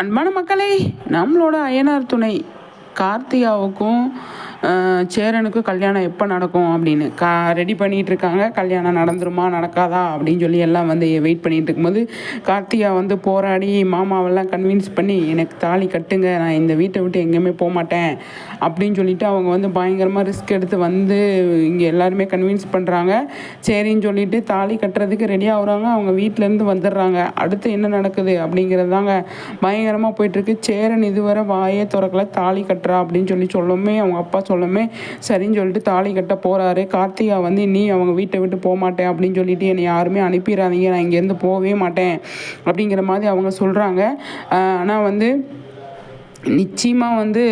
அன்பான மக்களே நம்மளோட அய்யனார் துணை கார்த்திகாவுக்கும் சேரனுக்கு சேரனுக்கும் கல்யாணம் எப்போ நடக்கும் அப்படின்னு. கா ரெடி பண்ணிகிட்டு இருக்காங்க கல்யாணம் நடந்துருமா நடக்காதா அப்படின்னு சொல்லி எல்லாம் வந்து வெயிட் பண்ணிகிட்டு இருக்கும்போது கார்த்திகா வந்து போராடி மாமாவெல்லாம் கன்வின்ஸ் பண்ணி எனக்கு தாலி கட்டுங்க நான் இந்த வீட்டை விட்டு எங்கேயுமே போக மாட்டேன். அப்படின்னு சொல்லிட்டு அவங்க வந்து பயங்கரமாக ரிஸ்க் எடுத்து வந்து இங்கே எல்லாருமே கன்வின்ஸ் பண்ணுறாங்க சரின்னு சொல்லிட்டு தாலி கட்டுறதுக்கு ரெடி ஆகுறாங்க. அவங்க வீட்டிலேருந்து வந்துடுறாங்க. அடுத்து என்ன நடக்குது அப்படிங்கிறது தாங்க பயங்கரமாக போயிட்டுருக்கு. சேரன் இதுவரை வாயே திறக்கல தாலி கட்டுறா அப்படின்னு சொல்லி சொல்லுமே அவங்க அப்பா சொல்லமே. சரின்னு சொல்லிட்டு தாலி கட்ட போகிறாரு கார்த்திகா வந்து நீ அவங்க வீட்டை விட்டு போக மாட்டேன் அப்படின்னு சொல்லிட்டு என்னை யாருமே அனுப்பிடாதீங்க நான் இங்கேருந்து போகவே மாட்டேன். அப்படிங்கிற மாதிரி அவங்க சொல்கிறாங்க ஆனால் வந்து நிச்சயமாக வந்து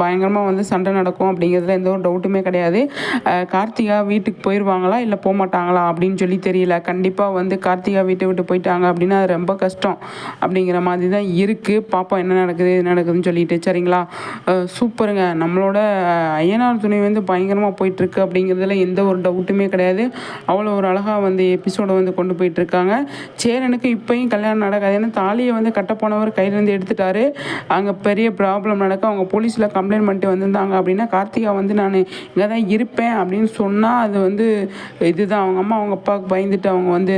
பயங்கரமாக வந்து சண்டை நடக்கும் அப்படிங்கிறதுல எந்த ஒரு டவுட்டுமே கிடையாது. கார்த்திகா வீட்டுக்கு போயிடுவாங்களா இல்லை போக மாட்டாங்களா அப்படின்னு சொல்லி தெரியல. கண்டிப்பாக வந்து கார்த்திகா வீட்டை விட்டு போயிட்டாங்க அப்படின்னா அது ரொம்ப கஷ்டம் அப்படிங்கிற மாதிரி தான் இருக்குது பாப்போம் என்ன நடக்குது இது நடக்குதுன்னு சொல்லிட்டு. சரிங்களா? சூப்பருங்க. நம்மளோட ஐயனார் துணை வந்து பயங்கரமாக போயிட்டுருக்கு அப்படிங்கிறதுல எந்த ஒரு டவுட்டுமே கிடையாது. அவ்வளோ ஒரு அழகாக வந்து எபிசோடை வந்து கொண்டு போயிட்டுருக்காங்க. சேரனுக்கு இப்போயும் கல்யாணம் நடக்காது. ஏன்னா தாலியை வந்து கட்ட போனவர் கையிலேருந்து எடுத்துட்டாரு. அங்கே பெரிய ப்ராப்ளம் நடக்க அவங்க போலீஸில் கம்ப்ளைண்ட் பண்ணிட்டு வந்திருந்தாங்க அப்படின்னா கார்த்திகா வந்து நான் இங்கே தான் இருப்பேன் அப்படின்னு சொன்னால் அது வந்து இதுதான். அவங்க அம்மா அவங்க அப்பாவுக்கு பயந்துட்டு அவங்க வந்து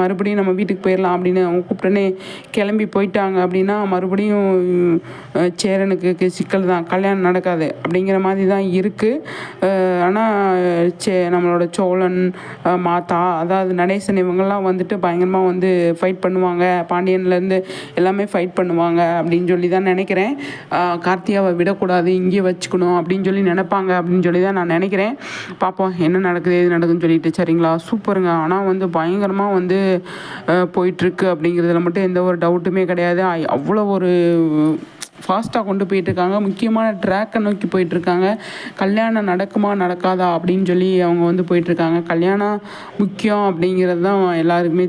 மறுபடியும் நம்ம வீட்டுக்கு போயிடலாம் அப்படின்னு அவங்க கூப்பிட்டனே கிளம்பி போயிட்டாங்க அப்படின்னா மறுபடியும் சேரனுக்கு சிக்கல் தான். கல்யாணம் நடக்காது அப்படிங்கிற மாதிரி தான் இருக்குது ஆனால் சே நம்மளோட சோழன் மாதா அதாவது நடேசன் இவங்கெல்லாம் வந்துட்டு பயங்கரமாக வந்து ஃபைட் பண்ணுவாங்க. பாண்டியன்லேருந்து எல்லாமே ஃபைட் பண்ணுவாங்க அப்படின்னு சொல்லி தான் நினைக்கிறேன். கார்த்தியாவை விடக்கூடாது இங்கே வச்சுக்கணும் அப்படின்னு சொல்லி நினைப்பாங்க அப்படின்னு சொல்லி தான் நான் நினைக்கிறேன். பார்ப்போம் என்ன நடக்குது எது நடக்குதுன்னு சொல்லிட்டு சரிங்களா? சூப்பருங்க. ஆனால் வந்து பயங்கரமாக வந்து போயிட்டுருக்கு அப்படிங்கிறதுல மட்டும் எந்த ஒரு டவுட்டுமே கிடையாது. அவ்வளோ ஒரு ஃபாஸ்ட்டாக கொண்டு போயிட்டுருக்காங்க. முக்கியமான ட்ராக்கை நோக்கி போயிட்டுருக்காங்க. கல்யாணம் நடக்குமா நடக்காதா அப்படின்னு சொல்லி அவங்க வந்து போயிட்டுருக்காங்க. கல்யாணம் முக்கியம் அப்படிங்கிறது தான் எல்லாருக்குமே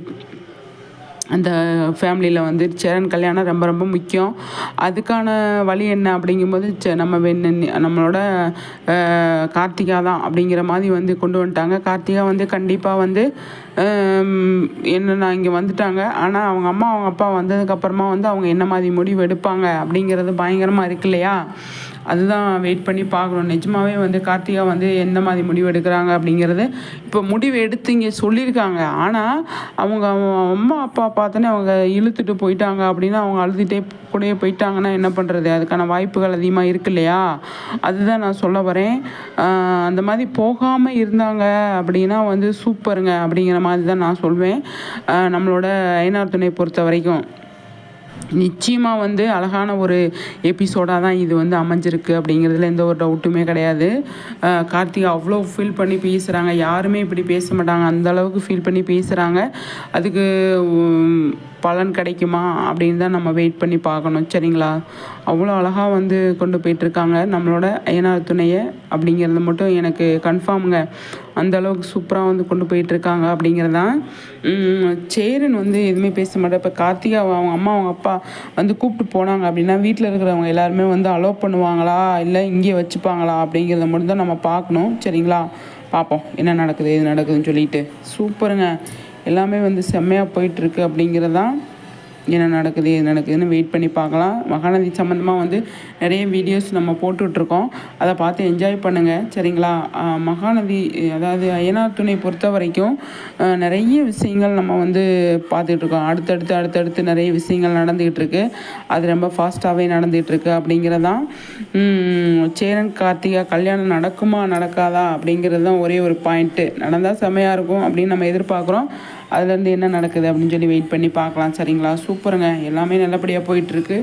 அந்த ஃபேமிலியில் வந்து சேரன் கல்யாணம் ரொம்ப ரொம்ப முக்கியம். அதுக்கான வழி என்ன அப்படிங்கும்போது சே- நம்ம வெண்ண- நம்மளோட கார்த்திகா தான் அப்படிங்கிற மாதிரி வந்து கொண்டு வந்துட்டாங்க. கார்த்திகா வந்து கண்டிப்பாக வந்து என்னென்னா இங்கே வந்துட்டாங்க. ஆனால் அவங்க அம்மா அவங்க அப்பா வந்ததுக்கப்புறமா வந்து அவங்க என்ன மாதிரி முடிவு எடுப்பாங்க அப்படிங்கிறது பயங்கரமாக இருக்கு இல்லையா? அதுதான் வெயிட் பண்ணி பார்க்கணும். நிஜமாகவே வந்து கார்த்திகா வந்து எந்த மாதிரி முடிவு எடுக்கிறாங்க அப்படிங்கிறது இப்போ முடிவு எடுத்து இங்கே சொல்லியிருக்காங்க. ஆனால் அவங்க அம்மா அப்பா பார்த்தோன்னே அவங்க இழுத்துட்டு போயிட்டாங்க அப்படின்னு அவங்க அழுதுகிட்டே கூடயே போயிட்டாங்கன்னா என்ன பண்ணுறது அதுக்கான வாய்ப்புகள் அதிகமாக இருக்கு இல்லையா? அதுதான் நான் சொல்ல வரேன். அந்த மாதிரி போகாமல் இருந்தாங்க அப்படின்னா வந்து சூப்பருங்க அப்படிங்கிற மாதிரி தான் நான் சொல்வேன். நம்மளோட ஐநார் துணை பொறுத்த வரைக்கும். நிச்சயமாக வந்து அழகான ஒரு எபிசோடாக தான் இது வந்து அமைஞ்சிருக்கு அப்படிங்கிறதுல எந்த ஒரு டவுட்டுமே கிடையாது. அஹ் கார்த்திகா அவ்வளோ ஃபீல் பண்ணி பேசுகிறாங்க யாருமே இப்படி பேச மாட்டாங்க. அந்தளவுக்கு ஃபீல் பண்ணி பேசுகிறாங்க அதுக்கு பலன் கிடைக்குமா அப்படின்னு தான் நம்ம வெயிட் பண்ணி பார்க்கணும். சரிங்களா? அவ்வளோ அழகாக வந்து கொண்டு போயிட்டுருக்காங்க. நம்மளோட ஐயனார் துணையை அப்படிங்கிறது மட்டும் எனக்கு கன்ஃபார்முங்க அந்த அளவுக்கு சூப்பராக வந்து கொண்டு போயிட்டுருக்காங்க அப்படிங்கிறதான். சேரன் வந்து எதுவுமே பேச மாட்டேன் இப்போ கார்த்திகா அவங்க அம்மா அவங்க அப்பா வந்து கூப்பிட்டு போனாங்க அப்படின்னா வீட்டில் இருக்கிறவங்க எல்லாருமே வந்து அலோவ் பண்ணுவாங்களா? இல்லை இங்கே வச்சுப்பாங்களா? அப்படிங்கிறத மட்டும் தான் நம்ம பார்க்கணும். சரிங்களா? பார்ப்போம். என்ன நடக்குது எது நடக்குதுன்னு சொல்லிட்டு. சூப்பருங்க. எல்லாமே வந்து செம்மையாக போயிட்டுருக்கு அப்படிங்கிறதான் என்ன நடக்குது எது நடக்குதுன்னு வெயிட் பண்ணி பார்க்கலாம். மகாநதி சம்மந்தமாக வந்து நிறைய வீடியோஸ் நம்ம போட்டுட்ருக்கோம். அதை பார்த்து என்ஜாய் பண்ணுங்கள் சரிங்களா? மகாநதி அதாவது அய்யனார் துணை பொறுத்த வரைக்கும் நிறைய விஷயங்கள் நம்ம வந்து பார்த்துட்ருக்கோம். அடுத்தடுத்து அடுத்தடுத்து நிறைய விஷயங்கள் நடந்துக்கிட்டு இருக்கு அது ரொம்ப ஃபாஸ்ட்டாகவே நடந்துகிட்ருக்கு அப்படிங்கிறதான். சேரன் கார்த்திகா கல்யாணம் நடக்குமா நடக்காதா அப்படிங்கிறது தான் ஒரே ஒரு பாயிண்ட்டு நடந்தால் செமையாக இருக்கும் அப்படின்னு நம்ம எதிர்பார்க்குறோம். அதுலேருந்து என்ன நடக்குது அப்படின்னு சொல்லி வெயிட் பண்ணி பார்க்கலாம். சரிங்களா? சூப்பருங்க. எல்லாமே நல்லபடியாக போயிட்டுருக்கு